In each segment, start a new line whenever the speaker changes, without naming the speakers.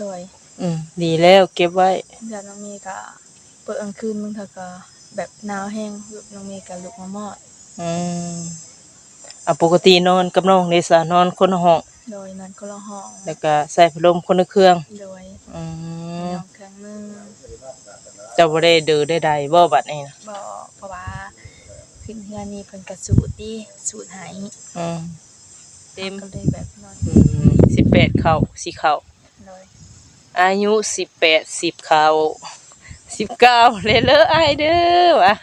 โดย
อืมดีแล้วเก็บไว้
เดือนน้องเมย์ก็เปิดกลางคืนมึงเถอะก็แบบหนาวแห้งแบบน้องเมย์ก็ลุกมามอด
อืมอะปกตินอนกับน้องเดซ่านอนคนละห้อง
โดยนอนคนละห้อง
แล้วก็ใส่พัดลมคนละเครื่อง
โดย
อืม
น้องเครื่องนึง
เจะบ่ได้ดื้อได้ใดบ่บัดนี้นะ
บ่เพราะว่าขึ้นเฮือนนี่เพิ่นก็สูตรดิสูตรให้
อืมเต็ม
ก็เลยแบบนอน
อืม18เข้าสิเข้า
โดย
อายุ18 10เข้า19เลยเลออ้ายเด้อว่ะ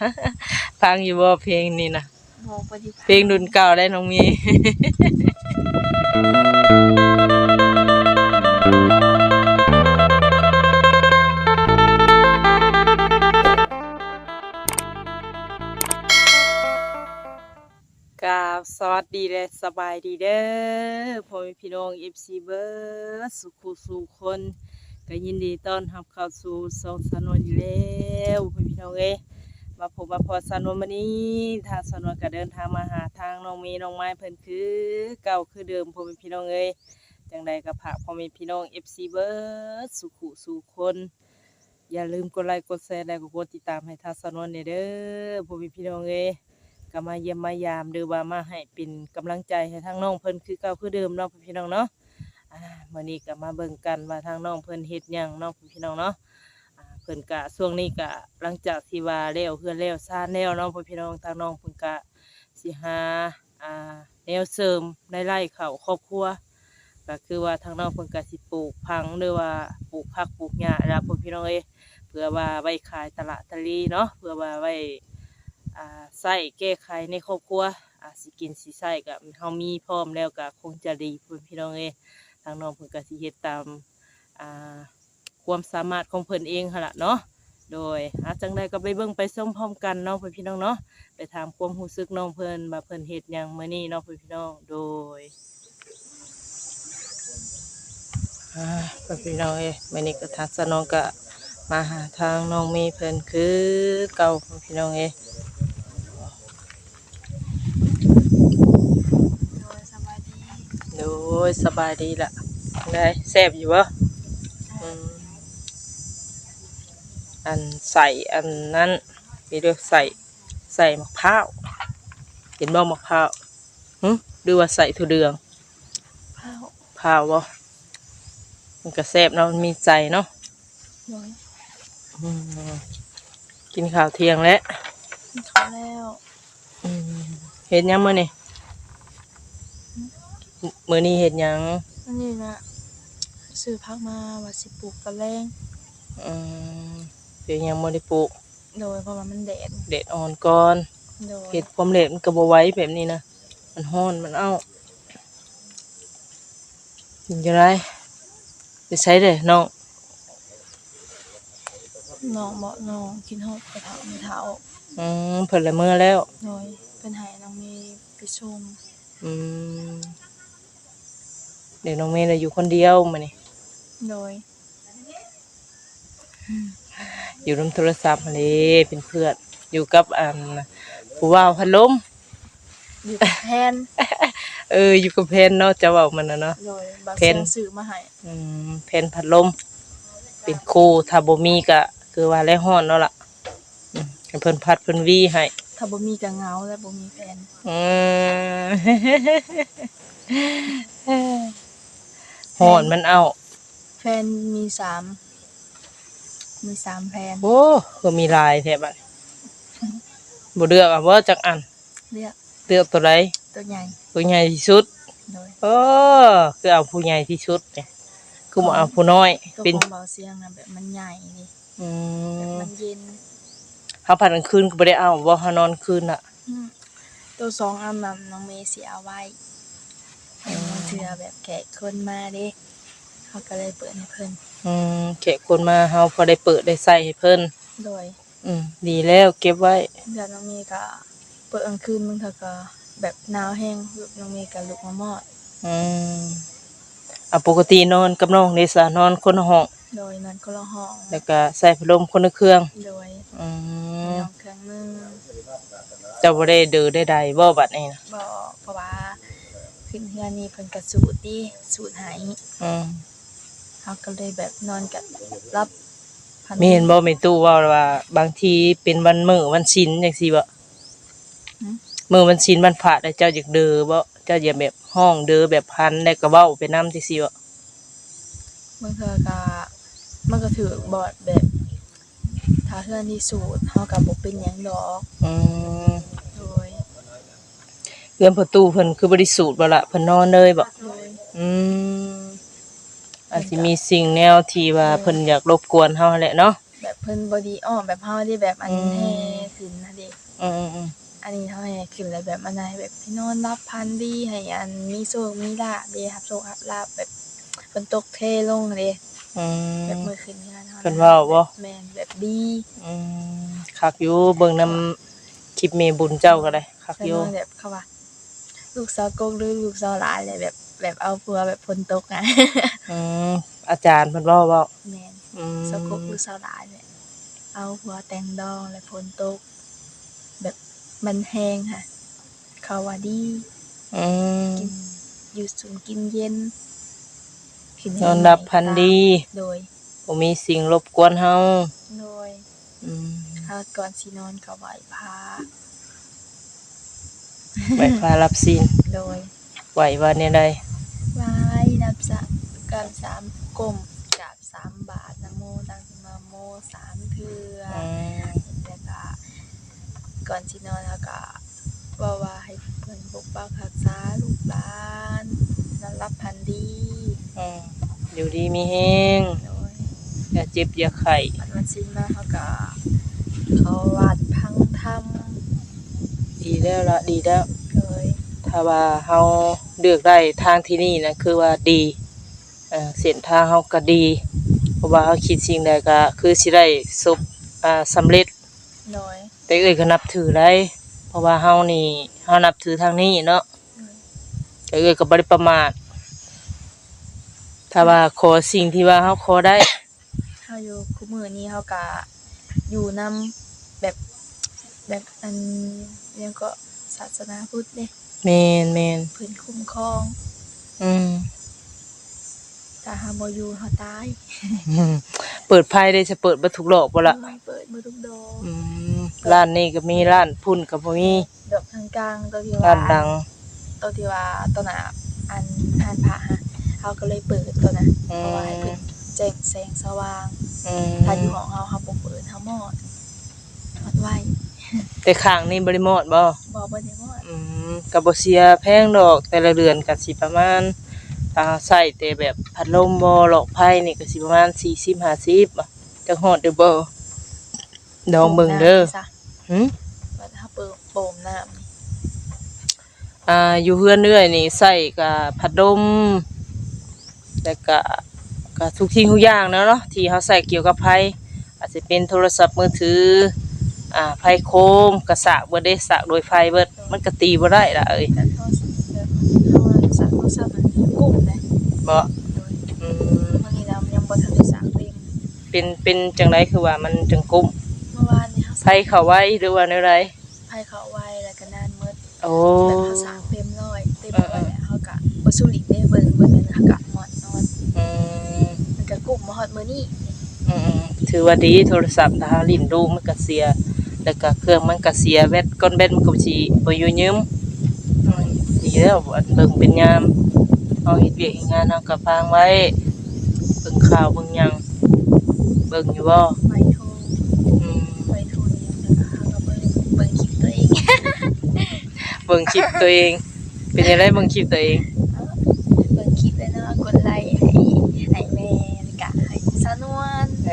ฟังอยู่บ่เพลงนี้นะ
บ่บ่ได้
เพลงรุ่นเก่าได้น้องมีกราบสวัสดีและสบายดีเด้อพ่อแม่พี่น้อง FC เบิร์ดสุขุสู่คน ก็ยินดีต้อนรับเข้าสู่สองสนวนอยู่แล้วพี่พี่น้องเอ้มาพบมาพอสนวนวันนี้ทางสนวนก็เดินทางมาหาทางน้องมีน้องไม้เพิ่นคือ เก่าคือเดิมพ่อแม่พี่น้องเอ้จังใดก็ฝากพ่อแม่พี่น้อง FC เบิร์ดสุขุสู่คน อย่าลืมกดไลค์กดแชร์และกดติดตามให้ทางสนวนเด้อพ่อแม่พี่น้องเอ้ก็มาเยี่ยมมายามหรือว่ามาให้เป็นกำลังใจให้ทางน้องเพิ่นคือเก่าคือเดิมเนาะพี่น้องเนาะ อ่ามื้อนี้ก็มาเบิ่งกันว่าทางน้องเพิ่นเฮ็ดหยังเนาะพี่น้องเนาะอ่าเพิ่นก็ช่วงนี้ก็หลังจากที่ว่าแล้วเพื่อนแล้วซ่านแล้วเนาะพี่น้องทางน้องเพิ่นก็สิหาอ่าแนวเสริมในไร่เขาครอบครัวก็คือว่าทางน้องเพิ่นก็สิปลูกพังหรือว่าปลูกผักปลูกหญ้าแล้วพี่น้องเอ้ยเพื่อว่าไว้ขายตลาดตะลีเนาะเพื่อว่าไว้อ่าใส่แก้ไขในครอบครัวอ่าสิกินสิใส่ก็เฮามีพร้อมแล้วก็คงจะดีพ่อพี่น้องเอ้ย ทางน้องเพิ่นก็สิเฮ็ดตามอ่าความสามารถของเพิ่นเองหั่นล่ะเนาะโดยอาจังใดก็ไปเบิ่งไปส้มพร้อมกันเนาะเพิ่นพี่น้องเนาะไปถามความรู้สึกน้องเพิ่นว่าเพิ่นเฮ็ดหยังมื้อนี้เนาะเพิ่นพี่น้องโดยอ่าเพิ่นพี่น้องเอ้ยมื้อนี้ก็ทางสนองก็มาหาทางน้องมีเพิ่นคือเก่าเพิ่นพี่น้องเอ้ย
โดยสบายดี
โอ้ ยสบายดีละได้แซ่บอยู่วะอืมอันใส่อันนั้นไปเรียกใส่ใส่มะพร้าวเห็นบ่มะพร้าวหึหรือว่าใส่ถั่วเดือง
ข้าว
พร้าวบ่มันก็แซ่บเนาะมันมีใจเนาะ
โดย
อืมกินข้าวเที่ยงแล้ว
กินข้าวแล้ว
อืมเห็ดหยังมื้อนี่ มื้อนี้เห็ดหยัง
อันนี้นะซื้อพักมาว่าสิปลูกตะแลง
อืมเดี๋ยวยังบ่ได้ปลูก
โดยเพราะว่ามันแดด
เด็ดอ่อนก่อน
โดย
เห็ดความเละมันก็บ่ไหว้แบบนี้นะมันห้อนมันเอ้ากินจะได้ไปใช้เด้อน้อง
น้องบอกน้องกินฮอดกระเถาไม่เถา
อืมเพิ่นละเมื่อแล้ว
โดยเป็นให้น้องเมย์ไปชม
อืม เดี๋ยวน้องเมย์น่ะอยู่คนเดียวมานี่
โดย
อยู่นำโทรศัพท์มาเลยเป็นเพื่อนอยู่กับอันผู้ว่าวพัดลม
อยู่กับแทน
เอออยู่กับเพนเนาะจะเว้ามันน่ะเนาะ
โดยบาง
เพิ่
เสี
น
ยงสื่อมาให้
อืมเพนพัดลม เป็นครูถ้าบ่มีก็คือว่าแล้วฮ้อนเนาะล่ะอืมให้เพิ่นพัดเพิ่นวีให้
ถ้าบ่มีก็เหงาและบ่มีแฟน
อืม หอนมันเอา
แฟนมีสาม มีสามแฟน
โอ้ก็มีลายแท้บัดบ่เลือกอะบ่จักอัน
เรียก
เลือกตัวใด
ตัวใหญ่
ตัวใหญ่ที่สุด
โดย
โอ้คือเอาผู้ใหญ่ที่สุดเนี่ยคือบ่เอาผู้น้อย
ตัว
เป็น
ของเบาเสียงนะแบบมันใหญ่นี่
อื
แบบ
ม
มันเย็น
เฮาพัดกลางคืนก็บ่ได้เอาบ่เฮานอนคืนน่ะ
อืมตัวสองอันนั้นน้องเมย์สิเอาไว้บาง เทื่อแบบแขกคนมาเด้เขาก็เลยเปิดให้เพิ่น
อืมแขกคนมาเฮาพอได้เปิดได้ใส่ให้เพิ่น
โดย
อืมดีแล้วเก็บไว้
เดือนน้องเมย์ก็เปิดกลางคืนมึงเถอะก็แบบหนาวแห้งแบบน้องเมย์ก็ลุกมามอด
อืมอะปกตินอนกับน้องเดซ่านอนคนละห้อง
โดยนั้นคนละห้อง
แล้วก็ใส่พัดลมคนละเครื่อง
โดย
อืม
น้องเครื่องนึง
เจ้าบ่ได้ดื้อได้ใดบ่บัดนี้นะ
บ่เพ ราะว่าขึ้นเฮือนนี่เพิ่นก็สูตรดิสูตรให้
อืม
เขาก็เลยแบบนอนกับรับพัน
มีเห็นบ่แม่ตู้เว่าว่า บางทีเป็นวันมื้อวันศีลจังซี่บ่มื้อวันศีลวันพระแล้วเจ้าอยากเด้อบ่เจ้าอย่าแบบห้องเด้อแบบพันแล้วก็เว้าไปนำจังซี่บ่
เมื่อเธอกะมันก็ถือบอดแบบถ้าเพื่อนที่สูตรเขากับบอกเป็นหยังดอก
อืม
โดย
เพื่อนประตูเพิ่นคือบริสุทธิ์บ่ละเพิ่นนอนเลยบ่
โดย
อืมอาจสิมีสิ่งแนวที่ว่าเพิ่นอยากรบกวนเฮาแหละเนาะ
แบบเพิ่นบอดีอ้อมแบบเฮาที่แบบอัน
อืม
แห่ขึ้นนะเด็ก
อืมอืม
อันนี้เฮาแห่ขึ้นแล้วแบบอันไหนแบบพี่นอนรับพันดีให้อันมีโชคมีลาภเด้ครับโชคครับลาภแบบฝนตกเทลงเด้
อืม
แบบมื้อคืนนี้นะ
เพิ่นเว้าบ่
แม่นแบบดี
อืมคักอยู่เบิ่งนำคลิปเมบุญเจ้าก็ได้คัก
เพิ่น
อยู่
นอนแบบเขาว่า ลูกสาวกกหรือลูกสาวหลานเลยแบบ แบบเอาผัวแบบฝนตกนะ
อืมอาจารย์เพิ่นเว้าเว้า
แม่น
อืม
สกุลคือสาวหลายเนี่ยเอาหัวแต่งดองและฝนตก แบบมันแห้งค่ะ เขาว่าดี
อืม
กินอยู่สูงกินเย็นขึ้
นอนรับพันดี
โดย
บ่มีสิ่งรบกวนเฮา
โดย
อืม
ถ้าก่อนสินอนก็ไหว้พระ
ไปพารับศีล
โดย
ไหวว่าแนวใด
ไหว้นับสะกันสามกลมกราบสามบาทนะโมตังสมาโมสามเทืออ
อืม
แต่ก็ก่อนสินอนแล้วก็ว่าว่าให้เพิ่นปกปักรักษาลูกหลานนอนรับพันดี
อืมอยู่ดีมีแฮง
โดย
อย่าเจ็บอย่าไข้
อันวันสิ้นมาเขาก็เขาวัดพังธรรม
ดีแล้วละดีแล้ว
โดย
ถ้าว่าเฮาเลือกได้ทางที่นี่นะคือว่าดีเอ่อเส้นทางเฮาก็ดี เพราะว่าเฮาคิดสิ่งใดก็คือสิได้สบอ่าสำเร็จ
โดย
แต่เอ้ยก็นับถือได้ เพราะว่าเฮานี่เฮานับถือทางนี้เนาะแต่เอ้ยก็บ่ได้ประมาทถ้าว่าขอสิ่งที่ว่าเฮาขอได้
เขาอยู่คุมือนี้เขาก็อยู่นำแบบ แบบอันเรียกก็ศาสนาพุทธเด้
แม่นแม่น
เพิ่นคุ้มครอง
อืม
ถ้าหาบ่อยู่เฮาตาย
อืมเปิดไพ่ได้จะเปิดบ่ทุกดอกบ่ล่ะ
เปิดมือทุกโดม
อืมร้านนี้ก็มีร้านพุ่นก็บ่มี
ดอกทางกลางตัวที่
ร้า
ว่าน
ดัง
ตัวที่ว่าตัวน่ะอันอ่านพระฮะเขาก็เลยเปิดตัวน่ะ
อืม
เพราะว่าให้เพิ่นแจ้งแสงสว่าง
อืม
ถ้าอยู่ของเฮาเฮาบ่เปิดเฮามอดมอดไว้
แต่ข้างนี้บ่ได้หมดบ่
บ่บ่ได้มอด
อืมก็บ่เสียแพงดอกแต่ละเดือนก็สิประมาณถ้าใช้แต่แบบพัดลมบ่หลอกไพ่นี่ก็สิประมาณ40 50อะจักฮอดเด้อบ่ดองเบิ่งเด้อ
ซะ
หึ
ว่าถ้าเปิดโปมน้ำนี่
อ่าอยู่เฮือนเรื่อยนี่ใช้ก็พัดลมแล้วก็ก็ทุกสิ่งทุกอย่างเนาะเนาะที่เฮาใช้เกี่ยวกับไพ่อาจจะเป็นโทรศัพท์มือถือ อ่าไฟโคมกระสากเบิดได้สากโดยไฟเบิดมันก็ตีบ่ได้ล่ะเอ้ย
แต่เขาแบบเขาว่าสักเขาสักมันกุ้มเลย
บ่
โดย
อืม
บางทีเรายังบ่ทันได้สักเต็ม
เป็นเป็นจังไดคือว่ามันจังกุ้ม
เมื่อวานนี่เขา
ไฟเข้าไว้หรือว่าแนวใด
ไผเขาไว้แล้วก็นานมืด
โอ้
แบบเขาสักเต็มร้อยเต็มร้อยแล้วเขาก็บ่สู้หลีกได้เบิ่งเบิ่งกันเขาก็หมดนอน
อืม
มันก็กุ้มมาฮอดมื้อนี้
อืมอืมถือว่าดีโทรศัพท์ถ้าลิ้นดูมันก็เสีย แล้วก็เครื่องมันก็เสียแบตก้อนแบตมันก็สิบ่อยู่ยืมอืมดีแล้วอันเบิ่งเป็นยามเอาเฮ็ดเวียกเฮ็ดงานเฮาก็ฟังไว้เบิ่งข่าวเบิ่งหยังเบิ่งอยู่บ่
ไปโทร
อืม
ไปโทรนี่แล้วก็เขาก็เบิ่งเบิ่งคลิปตัวเอง
เบิ่งคลิปตัวเอง เป็นยังไงเบิ่งคลิปตัวเอง
เบิ่งคลิปแล้วเนาะกดไลค์ให้ให้แม่แล้วก็ให้สาวนวล
เอ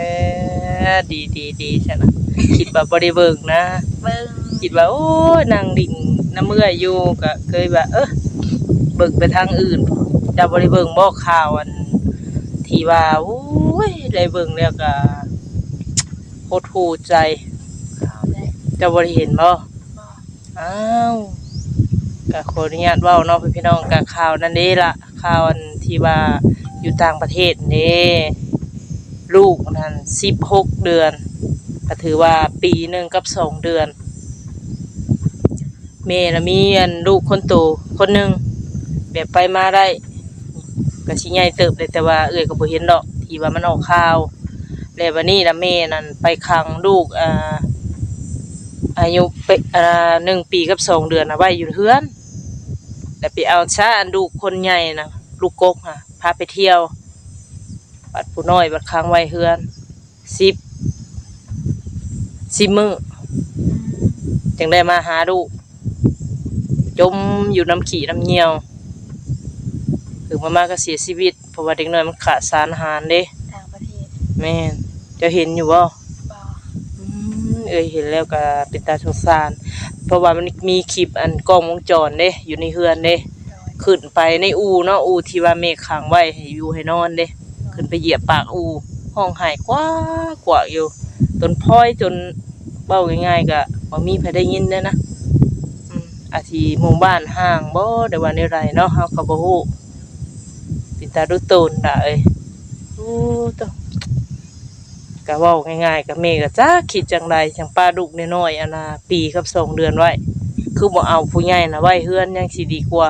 อดีดีดีใช่นะ คิดว่าบ่ได้เบิ่งนะ
เบิ่ง
คิดว่าโอ้ยนางดิ่งน้ำเมื่อยอยู่ก็เคยว่า เออเบิ่งไปทางอื่นจะบ่ได้เบิ่งบ่ข่าวอัน ที่ว่าโอ้ยได้เบิ่งแล้วก็โคตรหูใจ
ข่าวได้
จะบ่ได้เห็นบ่
บ่
อ้าวก็ขออนุญาตเว้าเนาะพี่น้องก็ข่าวนั่นเด้ล่ะข่าวอันที่ว่าอยู่ต่างประเทศเด้ลูกนั่น16 เดือน ก็ถือว่าปีหนึ่งกับสองเดือนเมย์นะมีอันลูกคนโตคนหนึ่งแบบไปมาได้ก็ชิใหญ่เติบเลยแต่ว่าเอ้ยก็บ่เห็นดอกที่ว่ามันออกข่าวแล้ววันนี้นะแม่นั่นไปขังลูกอ่าอายุเปอ่าหนึ่งปีกับสองเดือนนะไว้อยู่เฮือนแล้วไปเอาช้าอันลูกคนใหญ่นะลูกกกค่ะพาไปเที่ยว บัดผู้น้อยบัดค้างไว้เฮือนสิบ สิบมือจึงได้มาหาลูกจมอยู่น้ำขี่น้ำเหี่ยวถึงมามาก็เสียชีวิตเพราะว่าเด็กน้อยมันขาดสารอาหารเด้
ต่างประเทศ
แม่นเจะเห็นอยู่บ่
บ่
อืมเอ้ยเห็นแล้วก็เป็นตาสงสาร เพราะว่ามันมีคลิปอันกล้องวงจรเด้อยู่ในเฮือนเด้
โดย
ขึ้นไปในอูเนาะอูที่ว่าเมฆขังไว้ให้อยู่ให้นอนเด้ขึ้นไปเหยียบปากอูห้องหายกว่ากว่าอยู่ต้นพ้อยจน เบ้าง่ายๆก็บ่มีใครได้ยินเด้อนะอืมอาทีหมู่บ้านห่างบ่ได้ว่าในไรเนาะเฮาก็บ่ฮู้เป็นตาดูโตนด่าเอ้ยโอ้ตวก็เว้าง่ายๆก็แม่ก็จ้าคิดจังไดจังป้าลูกน้อยๆอันน่ะปีกับสองเดือนไว้ คือบ่เอาผู้ใหญ่น่ะไว้เฮือนยังสิดีกว่า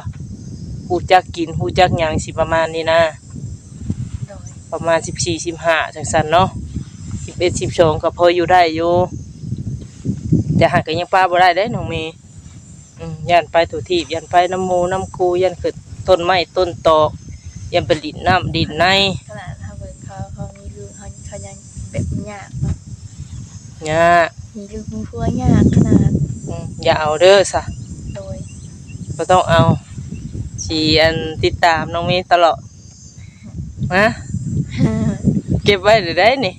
ฮู้จักกินฮู้จักหยังสิประมาณนี้นะ
โดย
ประมาณสิบสี่สิบห้าจังสันเนาะสิบเอ็ดสิบสองก็พออยู่ได้อยู่ แต่หากก็ยังป้าบ่ได้ได้น้องเมย์อืมยันไปถูทีบยันไปน้ำหมูน้ำคูยันขึ้นต้นไม้ต้นตอกยันไปดินน้ำดินใน
ขนาดถ้าเบิ่งเขาเขามีลูกเขาเขายังแบบยากเนาะ
เนี่ย
มีลูกมีผัวยากขนาด
อืมอย่าเอาเด้อซะ
โดย
ก็ต้องเอาชีอันติดตามน้องเมย์ตลอดนะเก็บไว้เดี๋ยวได้นี่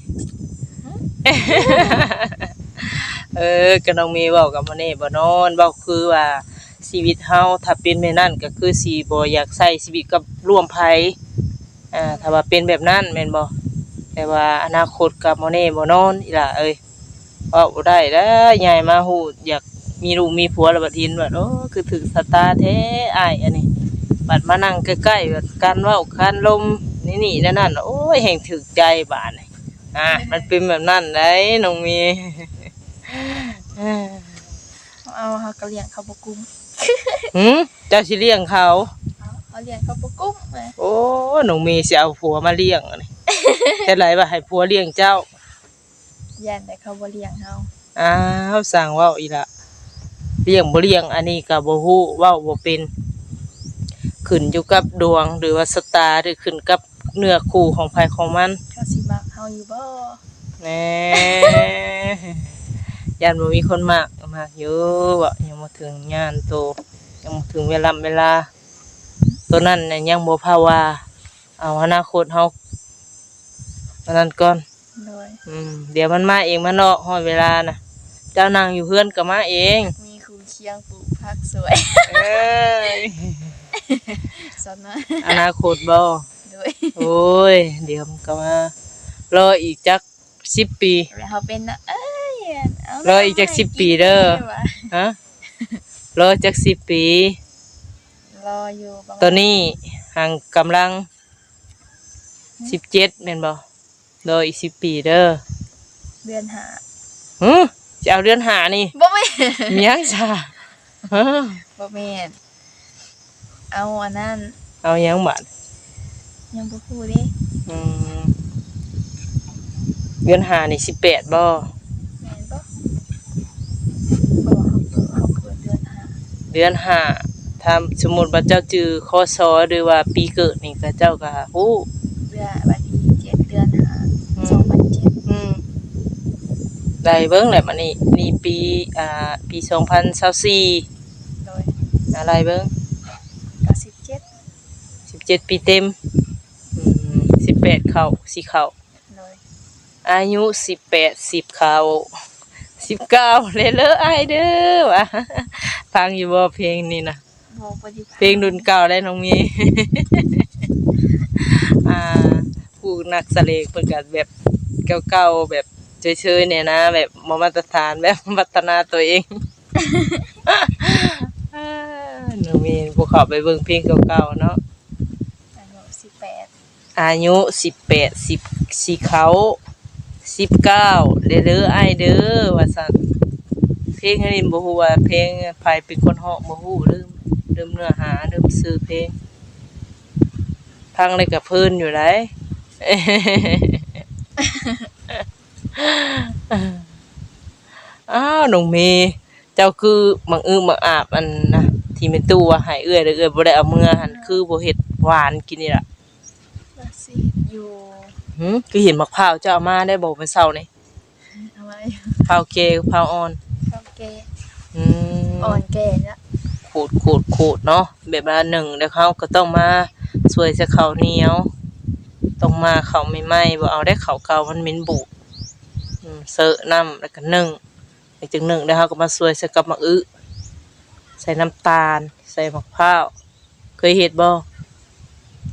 เออก็น้องเมย์เว้ากับมันนี่บ่นอนเว้าคือว่าชีวิตเฮาถ้าเป็นแบบนั้นก็คือสิบ่อยากใช้ชีวิตกับร่วมภัยอ่าถ้าว่าเป็นแบบนั้นแม่นบ่แต่ว่าอนาคตกับบ่แน่บ่นอนอีหล่ะเอ้ยเว้าได้แล้วใหญ่มาฮู้อยากมีลูกมีผัวแล้วบัดทินว่าโอ้คือถึกสตาร์แท้อ้ายอันนี้บัดมานั่งใกล้ๆแบบการเว้าการลมนี่นี่นั่นนั่นโอ้ยแห่งถึกใจบาดนี่อ่ามันเป็นแบบนั้นได้น้อง เมย์
เอาเขาก็เลี้ยงเขาบ่กุ้ม
หืมเจ้าสิเลี้ยงเขา
เอาเขาเลี้ยงเขาบ่กุ้มแหม
โอ้หนูมีสิเอาผัวมาเลี้ยงอันนี้แต่ไรว่าให้ผัวเลี้ยงเจ้า
ย่านแต่เขาบ่เลี้ยงเฮา
อ้าวสั่งเว่าอีละเลี้ยงบ่เลี้ยงอันนี้ก็บ่ฮู้เว้าบ่เป็น ขึ้นอยู่กับดวงหรือว่าสตาร์หรือขึ้นกับเนื้อคู่ของภายของมัน
เขาสิมักเฮาอยู่บ่
แหน่ ยันบ่มีคนมากมากอยู่บ่ยังบ่ถึงงานโตยังบ่ถึงเวลาเวลา ตัวนั้นน่ะยังบ่ภาวาเอาอนาคตเฮาอันนั้นก่อน
โดย
อืมเดี๋ยวมันมาเองมันเนาะฮอดเวลาน่ะ เจ้านางอยู่เพื่อนก็มาเอง
มีครูเคียงปลูกผักสวย
เอ้ย
สอนนะ
อนาคตบ่
โดย
โอ้ย เดี๋ยวมันก็มารออีกจักสิบปี
แล้วเขาเป็นนะเอ้ยเอา
รออีกจักสิบปีเด้อ
ว่ะ
ฮะรอจักสิบปี
รออยู่ประมาณ
ตอนนี้ห่างกำลังสิบเจ็ดแม่นบ่รออีกสิบปีเด้อ
เดือนหา
ฮึจะเอาเดือนหานี่
บ่แม่น
มียังจ้าฮะ
บ่แม่นเอาอันนั้น
เอายังบาด
ยังบ่พูดดิ
อืมเดือนหานี่สิบแปดบ่
แม่นบ่บ่เขาเปิดเขาเปิดเดือนหา
เดือนห้าถ้าสมมุติว่าเจ้าจือคอซอหรือว่าปีเกิดนี่ก็เจ้าก็ฮู้
เดือนวันที่เจ็ดเดือนหา
อืม
สองพันเจ็ด
อืมได้เบิ่งแหละมันนี่นี่ปีอ่าปี2024
โดย
อะไรเบิ่ง
เก้าสิบเจ็ด
17ปีเต็มอืม18เข้าสิเข้า
โดย
อายุ18 10เข้า 19เลยเลออายเด้อว่ะฟังอยู่บ่เพลงนี้นะ
โบปฏิภาณ
เพลงรุ่นเก่าได้น้องมีอ่าผู้นักแสดงเพิ่นก็แบบเก่าๆแบบเฉยๆเนี่ยนะ แบบบ่มาตรฐานแบบพัฒนาตัวเองอ่าน้องมีผู้เข้าไปเบิ่งเพลงเก่าๆเนาะ
อายุสิบแปด
อายุ18 10สิเขา 19เด้อๆอ้ายเด้อว่าซั่นเพลงอันนี้บ่ฮู้ว่าเพลงไผเป็นคนร้องบ่ฮู้ลืมลืมเนื้อหาลืมชื่อเพลงพังเลยกับเพิ่นอยู่ไหนอ้าวน้องเมย์เจ้าคือมังอึมังอาบอันนะที่เป็นตู้ว่าให้เอื้อยเด้อเอื้อยบ่ได้เอาเมือหันคือบ่เฮ็ดหวานกินนี่ล่ะ
ว่าสิอยู่
หึคือเห็นมะพร้าวเจ้าเอามาได้บ่เมื่อเช้านี่
เอาไว้
พร้าวเกพร้าวอ่อน
ข้าวแกง
อืม
อ่อนแก่เนี่ย
ขูดขูดขูดเนาะแบบว่าหนึ่งเดี๋ยวเขาก็ต้องมาสวยจะข้าวเหนียวต้องมาข้าวใหม่ๆบ่เอาได้ข้าวเก่ามันเหม็นบูดอืมเสอะน้ำแล้วก็นึ่งหลังจากนึ่งแล้วเขาก็มาสวยใส่กับมะอึใส่น้ำตาล ใส่มะพร้าวเคยเฮ็ดบ่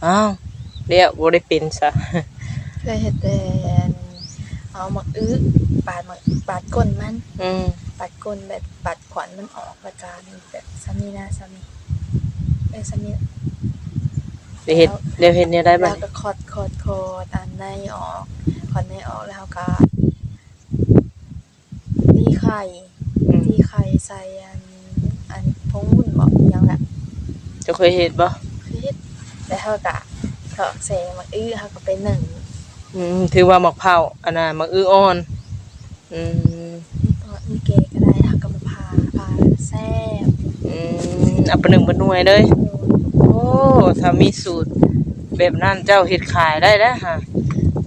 อ้าวเดี๋ยวบ่ได้เป็นซะ
เคยเห็ดแต่เอาหมักอื้อปาดหมักปาดก้นมัน
อืม
ปาดก้นแบบปาดขวัญมันออกแล้วการแบบซามีนะซามีเอ้ยซามี
เดี๋ยวเฮ็ดเดี๋ยวเฮ็ดเนี่ยได้บ่
แล้วก็คอดคอดคอดอันในออกคอดในออกแล้วก็ตีไข่
อืม
ตีไข่ใส่อันอันพงวุ่นบอกอยังแบบ
เจะเคยเฮ็ดบ่
คือเฮ็ดแล้วเขาก็เถาะแสงมันอื้อเขาก็ไปหนึ่ง
อืมถือว่ามะพร้าวอันน่ะมะอึอ่อน อืม
ก็มีเกก็ได้เขาก็มาพาพาแซ่บ
อืมเอาไปหนึ่งเป็นหน่วยเลย โอ้ถ้ามีสูตร แบบนั้นเจ้าเฮ็ดขายได้แล้วฮะ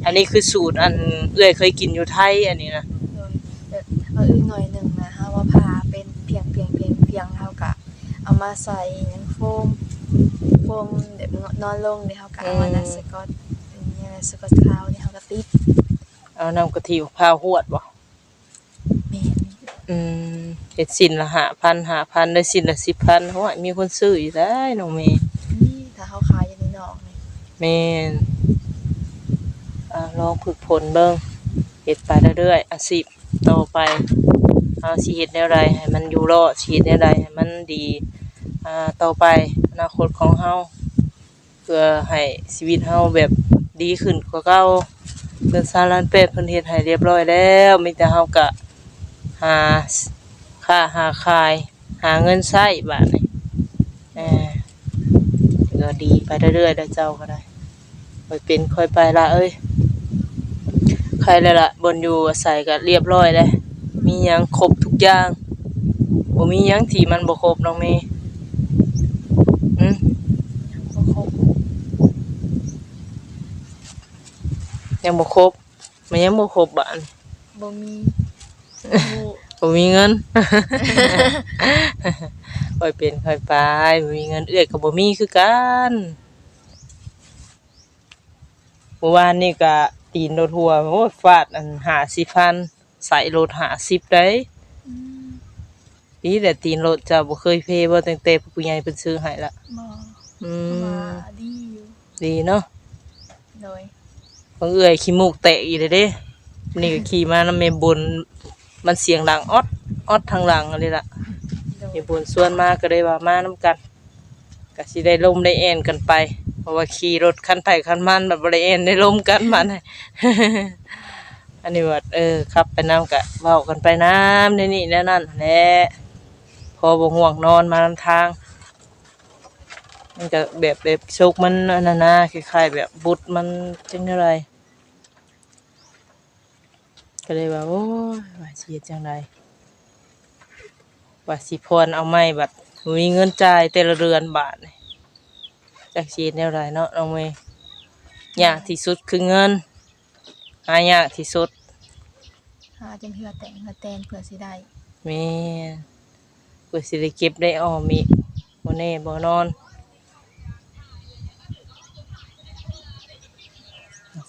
อันนี้คือสูตรอันเอื้อยเคยกินอยู่ไทยอันนี้นะ
โดยแบบเอาอื้อหน่อยหนึ่งนะฮะว่าพาเป็นเพียงเพียงเพียงเพียงเขาก็เอามาใส่หยังโฟมโฟมแบบนอนลงเดี๋ยวเขาก็เอาอันนั้นสกอตอันนี้อะไร สกอตขาวนี่เขาก็ติด
เอาน้ำกะทิมะพร้าวหวดบ่
เมน
อืมเฮ็ดสินละห้าพันห้าพันได้สินละสิบพันเพราะว่ามีคนซื้ออยู่ได้น้องเมย์
นี่ถ้าเขาขายอยู่ในนอกนี่
แม่นอ่าลองฝึกผลเบิ่งเฮ็ดไปเรื่อยๆอาชีพต่อไปเอาสิเฮ็ดแนวใดให้มันอยู่รอดสิเฮ็ดแนวใดให้มันดีอ่าต่อไปอนาคตของเฮาเพื่อให้ชีวิตเฮาแบบ ดีขึ้นกว่าเก่าเพิ่นสางร้านเป็ดเพิ่นเฮ็ดให้เรียบร้อยแล้วมีแต่เฮาก็หาค่าหาขาย หาเงินใช้บาดนี้เออก็ดีไปเรื่อยๆเด้อเจ้าก็ได้ค่อยเป็นค่อยไปละเอ้ยใครเลยล่ะบนอยู่อาศัยก็เรียบร้อยเลยมียังครบทุกอย่างบ่มียังที่มันบ่ครบน้องเมย์อืม
บ่ครบ
ยังบ่ครบมันยังบ่ครบบ้าน
บ่มีบ่
บ่มีเงิน ค่อยเป็นค่อยไปบ่มีเงินเอื้อยก็บ่มีคือกันเมื่อวานนี่ก็ตีนรถหัวโอ้ยฟาดอัน50,000ใส่รถ50ได้
อืม
นี่แต่ตีนรถจะบ่เคยเพบ่ตั้งแต่ผู้ใหญ่เพิ่นซื้อให้ละ
บ่
อื
ว่ามดีอยู่
ดีเนาะ
โดย
บางเอื้อยขี้มูกแตกอีกเลยเด้นี่ก็ขี่มาน้ำแม่บนมันเสียงดังออดออดทางหลังอะไรล่ะ
โดย
แม่บนส่วนมากก็เลยว่ามานํกันก็สิได้ลมได้แอนกันไป เพราะว่าขี่รถคันไผคันมันแบบบ่ได้แอนได้ลมกันมันอันนี้ว่าเออขับไปน้ำกะเว้ากันไปน้ำในนี่แน่นั่นแหละพอบ่ห่วงนอนมานำทาง มันจะแบบแบบโชคมันอันนั้นนะคล้ายๆแบบบุตรมันจังไดไรก็เลยว่าโอ้ยว่าสิเฮ็ดจังไดว่าสิพรเอาไม้บัดบ่มีเงินจ่ายแต่ละเดือนบาทนี่จักสิเฮ็ดแนวใดเนาะน้องเมย์ยากที่สุดคือเงินหายากที่สุด
หาจนเหือแต่งเหือแตนเพื่อสิได้
แม่เพื่อสิได้เก็บได้ออมอีกบ่แน่บ่นอน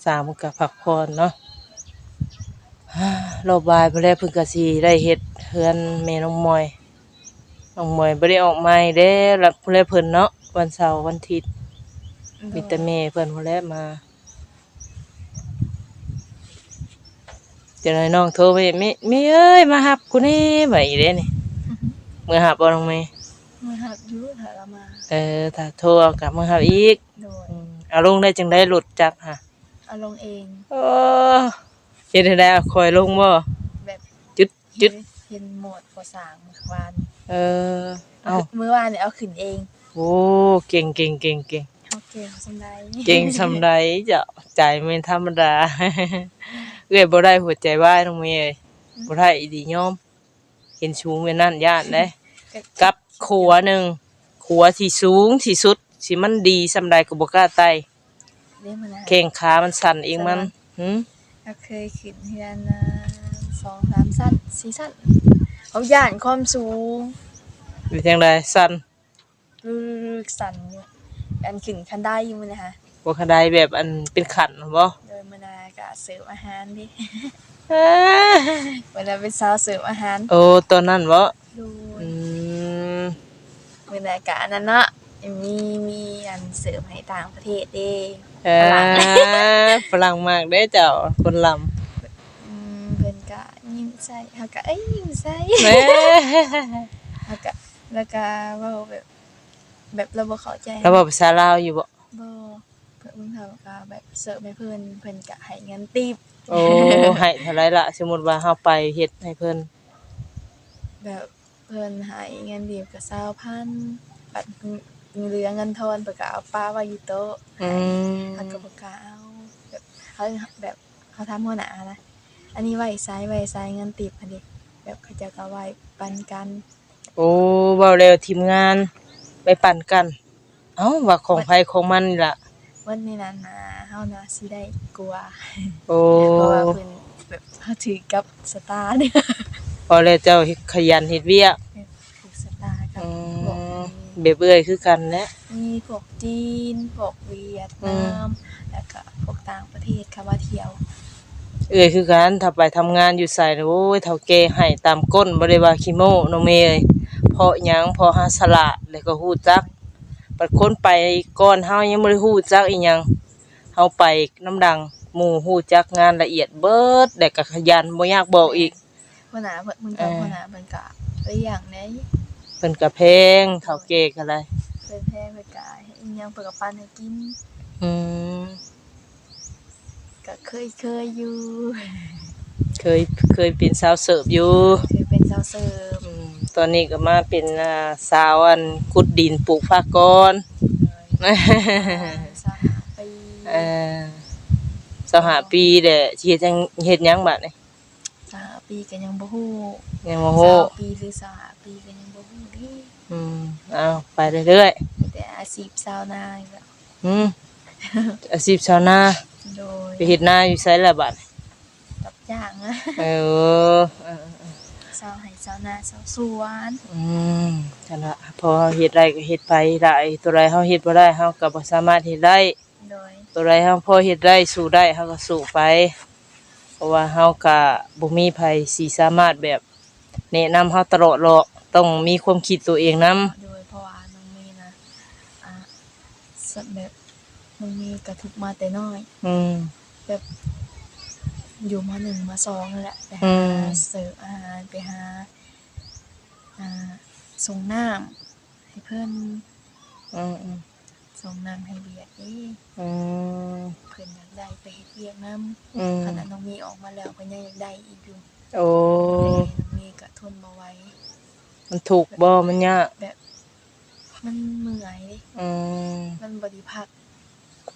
สามนก็พักผ่อนเนาะฮ่ารอบบ่ายไปแล้วเพิ่นก็สิได้เฮ็ดเฮือนแม่น้องมอยน้องมอยบ่ได้ออกใหม่เด้รับเพิ่นแล้วเพิ่นเนาะวันเสาร์วันอาทิตย์มีแต่แม่เพิ่นพุ่นแหละมาเดี๋ยวน้องโทรไปแม่แม่เอ้ยมารับกูแน่ไว้เด้นี่มื้อรับบ่น้องแม่
มาหับอยุถ้าเรามา
เออถ้าโทรเอากลับมารับอีก
โดย
อืมเอาลงได้จังได้หลุดจักฮะ
เอาลงเอง
โอ้เฮ็ดให้ได้คอยลงบ่
แบบ
จุดจุด
เห็นโหมดพอสางเมื่อวาน
เออเอา
เมื่อวานเนี่ยเอาขึ้นเอง
โอ้เก่งเก่งเก่งเก่ง
เขาเก่งสำได้
เก่งสำไรเจ้าใจไม่ธรรมดาเอ้อยบ่ได้หัวใจวายน้องเมย์เอ้ยบ่ได้อีดียอมเห็นชูงแม่นั่นย่านเด้กับขัวหนึ่งขัวที่สูงที่สุดสิมันดีสำใดก็บ่กล้าไต่
เล่นมานะ
แข้งขามันสั่นเองมันหึ
ก็เคยขึ้นเฮือนนะสองสามสั้นสี่สั้นเขาย่านความสูง
เป็นจังไดสั่น
รึกสั่นอยู่อันขึ้นคันได้อยู่มื้อนะคะ
บ่คันใดแบบอันเป็นขันบ่
โดยมื้อนาก็เสิร์ฟอาหารดิ
เอ้ย
เวลาเป็นสาวเสิร์ฟอาหาร
โอ้ตอนนั้นบ่
ดู
อืม
มื้อนาก็อันนั้นเนาะ มีมีอันเสิร์ฟให้ต่างประเทศเด้
เอ้ยฝรั่งมากเด้เจ้าคนลำ
อืมเพิ่นก็ยิ้มใส่เฮาก็เอ้ยยิ้มใส่
แหม่
แล้วก็แล้วก็เว้าแบบ แบบเราบ่เข้าใจ
แล้วบอกภาษาลาวอยู่บ่
บ่เพิ่นเขาก็แบบเสิร์ฟให้เพิ่นเพิ่นก็ให้เงินติป
โอ้ให้เท่าไรล่ะสมมุติว่าเฮาไปเฮ็ดให้เพิ่น
แบบเพิ่นให้เงินติปก็20,000บัด เหลือเงินทอนเพิ่นก็เอาป้าไว้อยู่โต๊ะ
อืม
เขาก็บ่กล้าเอาแบบเขาแบบเขาถามหัวหน้านะอันนี้ไว้ไสไว้ไสเงินติปอันนี้แบบเขาเจะก็ไว้ปันกัน
โอ้เว้าแล้วทีมงานไปปั่นกัน เอ้าว่าของไผของมันนี่ล่ะ
วันนี้นั้นนะเฮานะสิได้กลัว
โอ้
เพราะว่าเพิ่นแบบเฮาถือกับสตาร์เนี่ย
พอแล้วเจ้าขยันเฮ็ดเวียก
ถูกสตาร์กับ
อื
พวก
มแบบเอื้อยคือกันแหละ
มีพวกจีนพวกเวียดนาม แล้วก็พวกต่างประเทศค่ะว่าเที่ยว
เอื้อยคือกันถ้าไปทำงานอยู่ไสน่ะโอ้ยเฒ่าแก่ให้ตามก้นบ่ได้ว่าขี้โม้น้องเมย์เอ้ยเพราะหยังเพราะหาสละแล้วก็ฮู้จักบัดคนไปก่อนเฮายังบ่ได้ฮู้จักอีหยังเฮาไปน้ำดังหมู่ฮู้จักงานละเอียดเบิดแล้วก็ขยันบ่อยากบอกอีก
หัวหน้าเพิ่นมึง
เอ
ก็
อ
หัวหน้าเพิ่นก็เอ้ยอย่างไหน
เพิ่นก็แพงเฒ่าแก่ก็ได้
เพิ่นแพ้เพิ่นก็ให้อิหยังเพิ่นก็ปันให้กิน
อืม
ก็เคยเคยอยู่
เคยเคยเป็นสาวเสิร์ฟอยู่
เคยเป็นสาวเสิร์ฟ
อืมตอนนี้ก็มาเป็นอ่าสาวอันขุดดินปลูกผักกอน
สาวหาปี
เออสหปีเด้สิเฮ็ดจังเฮ็ดหยังบัดนี่
สาวหา ปีก็ยังบ่ฮู้
ยังบ่ฮู้
สาวปีหรือสาวหาปีก็ยังบ่ฮู้เดิ
อืมเอาไปเรื่อย
มีแต่อาชีพชาวนาอีกแล้ว
ๆอืมอาชีพชาวนา
โดย
ไปเฮ็ดนาอยู่ไสล่ะบัดนี้
รับจ้างนะ
เออเออ
ชาวไร่ชาวนาชาวสวน
อืมจังละพอเฮ็ดได้ก็เฮ็ดไปได้ตัวใดเฮาเฮ็ดบ่ได้เฮาก็บ่สามารถเฮ็ดได้
โดย
ตัวใดเฮาพอเฮ็ดได้สู้ได้เฮาก็สู้ไป เพราะว่าเฮาก็บ่มีไผสิสามารถแบบแนะนำเฮาตลอดหรอกต้องมีความคิดตัวเองนํ
โดยเพราะว่าน้องเมย์นะอ่าสแบบน้องเมย์ก็ทุกข์มาแต่น้อย
อืม
แบบอยู่มาหนึ่งมาสองนั่นแหละไป
อื
หาม เสิร์ฟอาหารไปหาอ่าส่งน้ำให้เพื่อน
อืมอืม
ส่งน้ำให้เบียดเด้
อืม
เพื่อนอยากได้ไปเฮ็ดเวียกน้
อืมำ
ขณะน้องเมย์ออกมาแล้วเพื่อนยังอยากได้อีกอยู่
โอ้
แต่น้องเมย์ก็ทนมาไหว้
มันถูกบ่มันยาก
แบบ มันเมื่อยเด้
อืม
มันบริพัก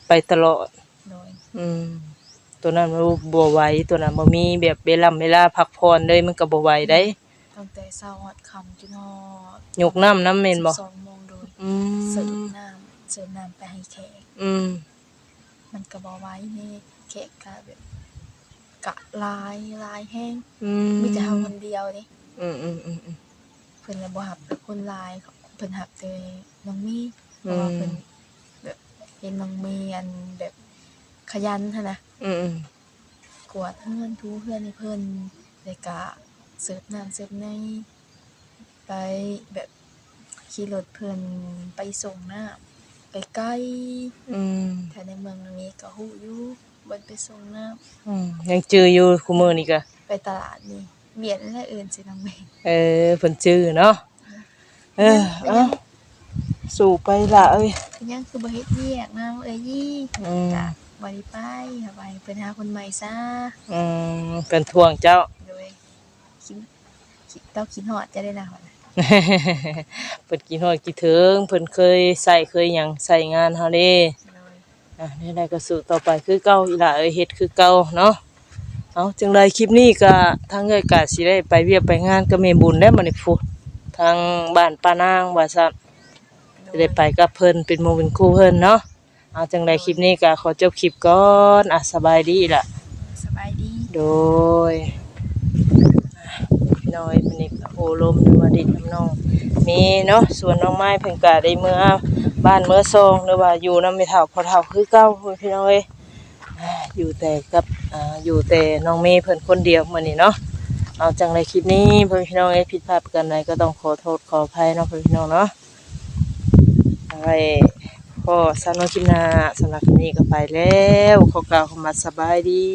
ไปตลอด
โดย
อืม ตัวนั้นมันบ่ไหวตัวนั้นบ่มีแบบเวลาเวลาพักผ่อนเลยมันก็บ่ไหวได้
ตั้งแต่เช้าฮอดค่ำจนฮอด
ยกน้ำน้ำแม่นบ่
สองโมงโดย
อื
เสิร์ฟ
ม
น้ำ เสิร์ฟน้ำไปให้แขก
อืม
มันก็บอไว้นี่แขกกะแบบกะลายลายแห้ง
อืม
มีแต่เฮาคนเดียวนี่
อืมอืมอืมอืม
เพิ่นก็บ่หับแต่คนลายเขาเพิ่นหับแต่น้องมีเพราะว่า
อืม
เพิ่นแบบเห็นน้องมีอันแบบขยันหั่นนะ
อืมอืม
กวาดเฮือนทูเฮือนให้เพิ่นแล้วก็เสิร์ฟน้ำเสิร์ฟในไปแบบขี่รถเพิ่นไปส่งน้ำ ไปไกล
อืม
แถวในเมืองนี้ก็ฮู้อยู่บ่ไปส่งน้ำ
อืมยังจืออยู่คุมื้อนี้ก็
ไปตลาดนี่เบียดและอื่นสิน้องเมย์
เออเพิ่นจื้อเนาะเออเอาสู่ไปล่ะเอ้ย
เป็นยังคือบ่เฮ็ดเวียกนำเอ้ยยี่
อืม
กะบ่ได้ไปค่ะไปเพิ่นหาคนใหม่ซะ
อืมเป็นทวงเจ้า
โดยคิดคิดเต้าคิดฮอดจะได้นะว่าน่ะ
เพิ่นกินฮอดกินถึงเพิ่นเคยใส่เคยหยังใส่งานเฮาเด้
โดย
อะนี่ได้ก็สู้ต่อไปคือเก่าอีหล่าเอ้ยเฮ็ดคือเก่าเนาะเอาจังไดคลิปนี้ก็ทางเอ้ยก็สิได้ไปเวียกไปงานก็แม่บุญได้อมื้อนี้พุทางบ้านป้านางว่าซั่นสิได้ไปกับเพิ่นเป็นหมู่เป็นคู่เพิ่นเนาะเอาจังไดคลิปนี้ก็ขอจบคลิปก่อนอะสบายดีล่ะ
สบายดี
โดย พี่น้อยมันนี่โอลมหรือว่าดินน้ำนอง มีเนาะส่วนน้องไม้เพิ่นก็ได้เมื่อบ้านเมื่อซองหรือว่าอยู่น้ำไม่เฒ่าพอเฒ่าคือเก่าพี่น้อยอ่าอยู่แต่กับออยู่แต่น้องเมย์เพิ่นคนเดียวมื้อนี้เนาะเอาจังไรคลิปนี้เพิ่นพี่น้องเอ้ผิดพลาดกันใดก็ต้องขอโทษขออภัยเนาะเพิ่นพี่น้องเนาะอาไว้พ่อสาวนคลิปหน้าสำหรับคลิปนี้ก็ไปแล้วขอกล่าวคำว่าสบายดี